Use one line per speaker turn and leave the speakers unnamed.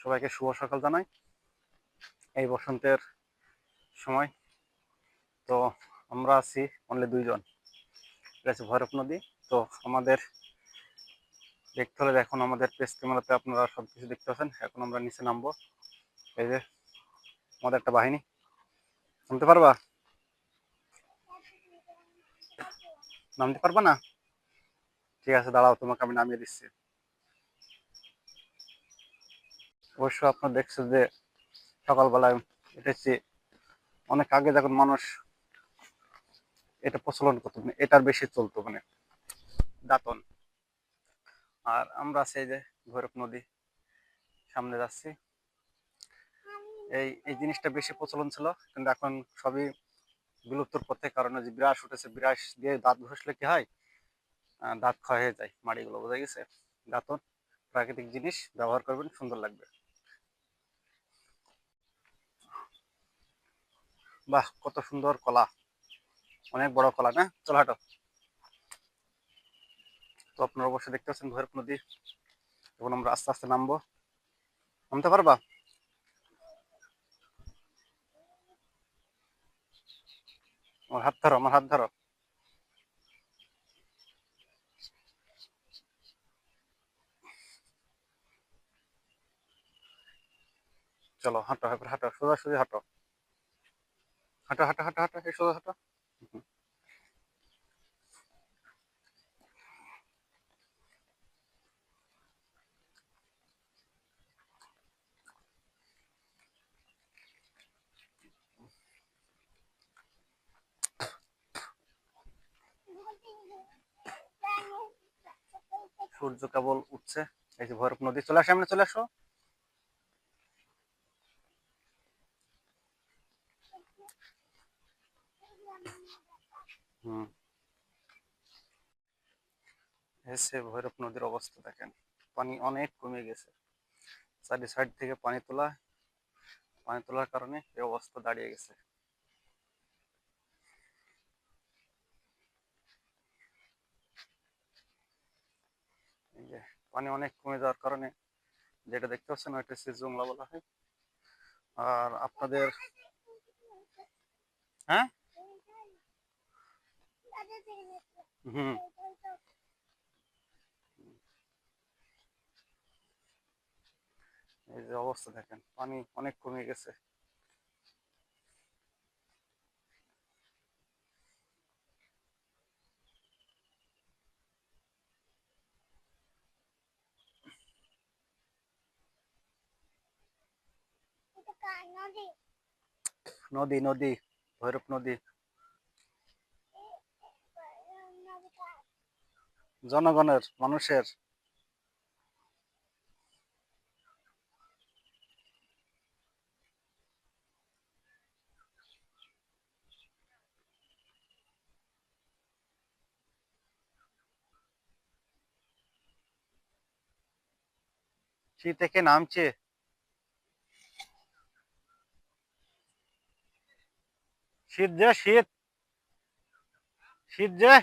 সবাইকে শুভ সকাল জানাই। এই বসন্তের সময়। তো আমরা আছি অনলি দুইজন। হচ্ছে ভৈরব নদী। তো আমাদের দেখতে হলে এখন আমাদের পেস ক্যামেরাতে আপনারা সব কিছু দেখতে পাচ্ছেন। এখন আমরা নিচে নামবো। এই যে, আমাদের একটা বাহিনী। নামতে পারবা? নামতে পারবা না? ঠিক আছে, দাঁড়াও, তোমাকে আমি নামিয়ে দিচ্ছি। অবশ্য আপনার দেখছেন যে সকালবেলায় এটা অনেক আগে যখন মানুষ এটা প্রচলন করতো মানে এটার বেশি চলতো মানে দাঁতন। আর আমরা সেই যে ভৈরব নদী সামনে যাচ্ছি। এই এই জিনিসটা বেশি প্রচলন ছিল, কিন্তু এখন সবই বিলুপ্তর পথে, কারণ যে বিরাস উঠেছে, বিরাস দিয়ে দাঁত ঘষলে কি হয়? দাঁত ক্ষয় হয়ে যায়, মাড়িগুলো, বোঝা গেছে? দাঁতন, প্রাকৃতিক জিনিস, ব্যবহার করবেন, সুন্দর লাগবে। বাহ, কত সুন্দর কলা। অনেক বড় কলা না? চলো হাঁটো। তো আপনারা অবশ্যই দেখতে পাচ্ছেন ভৈরব নদী এখন আমরা আস্তে আস্তে নামবো। নামতে পারবা? আমার হাত ধরো, আমার হাত ধরো। চলো, হাঁটো এবার হাঁটো, সোজা সোজা হাঁটো। হাঁটো হাঁটো হাঁটো হাঁটো, এই সোজা হাঁটো। সূর্য কেবল উঠছে, এই যে ভৈরব নদী চলে আসো সামনে চলে আসো এসে ভৈরব নদীর অবস্থা দেখেন। পানি অনেক কমে গেছে। চারি সাইড থেকে পানি তোলা, পানি তোলার কারণে এই অবস্থা দাঁড়িয়ে গেছে। পানি অনেক কমে যাওয়ার কারণে যেটা দেখতে পাচ্ছেন ওইটা হচ্ছে জংলা বলা হয়। আর আপনাদের হ্যাঁ? এই যে অবস্থা দেখেন পানি অনেক কমে গেছে। নদী নদী ভৈরব নদী। জনগণের মানুষের। শীত থেকে নামছে। শীত যে শীত। শীত যে।